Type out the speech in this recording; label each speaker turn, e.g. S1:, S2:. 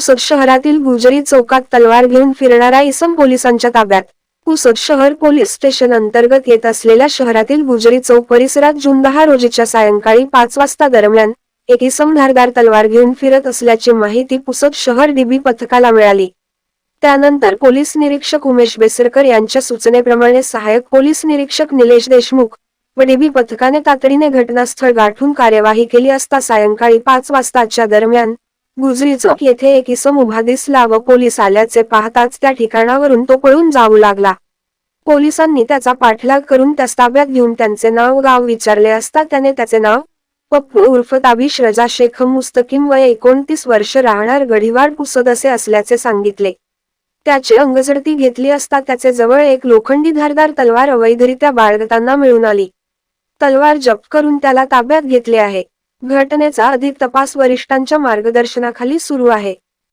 S1: पुसद शहरातील गुजरी चौकात तलवार घेऊन फिरणारा इसम पोलिसांच्या ताब्यात. पुसद शहर पोलीस स्टेशन अंतर्गत येत असलेल्या शहरातील गुजरी चौक परिसरात जून दहा रोजीच्या सायंकाळी पाच वाजता दरम्यान एक इसम धारदार तलवार घेऊन फिरत असल्याची माहिती पुसद शहर डीबी पथकाला मिळाली. त्यानंतर पोलीस निरीक्षक उमेश बेसरकर यांच्या सूचनेप्रमाणे सहाय्यक पोलीस निरीक्षक निलेश देशमुख व डीबी पथकाने तातडीने घटनास्थळ गाठून कार्यवाही केली असता सायंकाळी पाच वाजताच्या दरम्यान गुजरी चौक येथे एक इसम उभा दिसला व पोलीस आल्याचे पाहताच त्या ठिकाणावरून तो पळून जाऊ लागला. पोलिसांनी त्याचा पाठलाग करून त्यास ताब्यात घेऊन त्यांचे नाव गाव विचारले असता त्याने त्याचे नाव पप्पू उर्फ ताबिश रजा शेख मुस्तकीम वय एकोणतीस वर्ष राहणार गढीवाड पुसद असे असल्याचे सांगितले. त्याची अंगझडती घेतली असता त्याचे जवळ एक लोखंडी धारदार तलवार अवैधरित्या बाळगताना मिळून आली. तलवार जप्त करून त्याला ताब्यात घेतले आहे. घटनेचा अधिक तपास वरिष्ठांच्या मार्गदर्शनाखाली सुरू आहे.